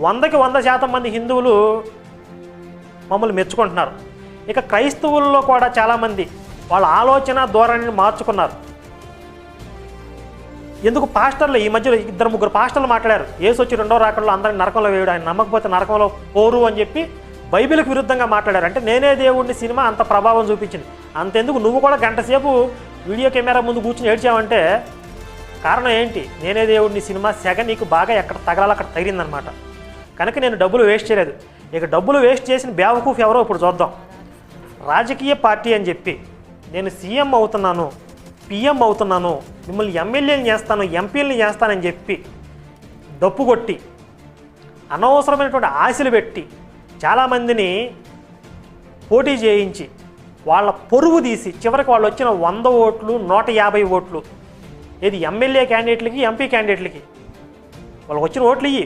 వందకి వంద శాతం మంది హిందువులు మమ్మల్ని మెచ్చుకుంటున్నారు. ఇక క్రైస్తవుల్లో కూడా చాలామంది వాళ్ళ ఆలోచన ధోరణిని మార్చుకున్నారు. ఎందుకు పాస్టర్లు ఈ మధ్యలో ఇద్దరు ముగ్గురు పాస్టర్లు మాట్లాడారు. ఏసు వచ్చి రెండో రాకడలో అందరిని నరకంలో వేయడం ఆయన నమ్మకపోతే నరకంలో పోరు అని చెప్పి బైబిల్కి విరుద్ధంగా మాట్లాడారు. అంటే నేనే దేవుడిని సినిమా అంత ప్రభావం చూపించింది. అంతెందుకు నువ్వు కూడా గంట సేపు వీడియో కెమెరా ముందు కూర్చుని ఏడ్చావంటే కారణం ఏంటి? నేనే దేవుడిని సినిమా సెగ నీకు బాగా ఎక్కడ తగలాలి అక్కడ తగిలిందనమాట. కనుక నేను డబ్బులు వేస్ట్ చేయలేదు. ఇక డబ్బులు వేస్ట్ చేసిన బేవకూఫ్ ఎవరో ఇప్పుడు చూద్దాం. రాజకీయ పార్టీ అని చెప్పి నేను సీఎం అవుతున్నాను పిఎం అవుతున్నాను మిమ్మల్ని ఎమ్మెల్యేని చేస్తాను ఎంపీలని చేస్తానని చెప్పి డప్పు కొట్టి అనవసరమైనటువంటి ఆశలు పెట్టి చాలామందిని పోటీ చేయించి వాళ్ళ పొరుగు తీసి చివరికి వాళ్ళు వచ్చిన వంద ఓట్లు నూట యాభై ఓట్లు ఇది ఎమ్మెల్యే క్యాండిడేట్లకి ఎంపీ క్యాండిడేట్లకి వాళ్ళకి వచ్చిన ఓట్లు ఇవి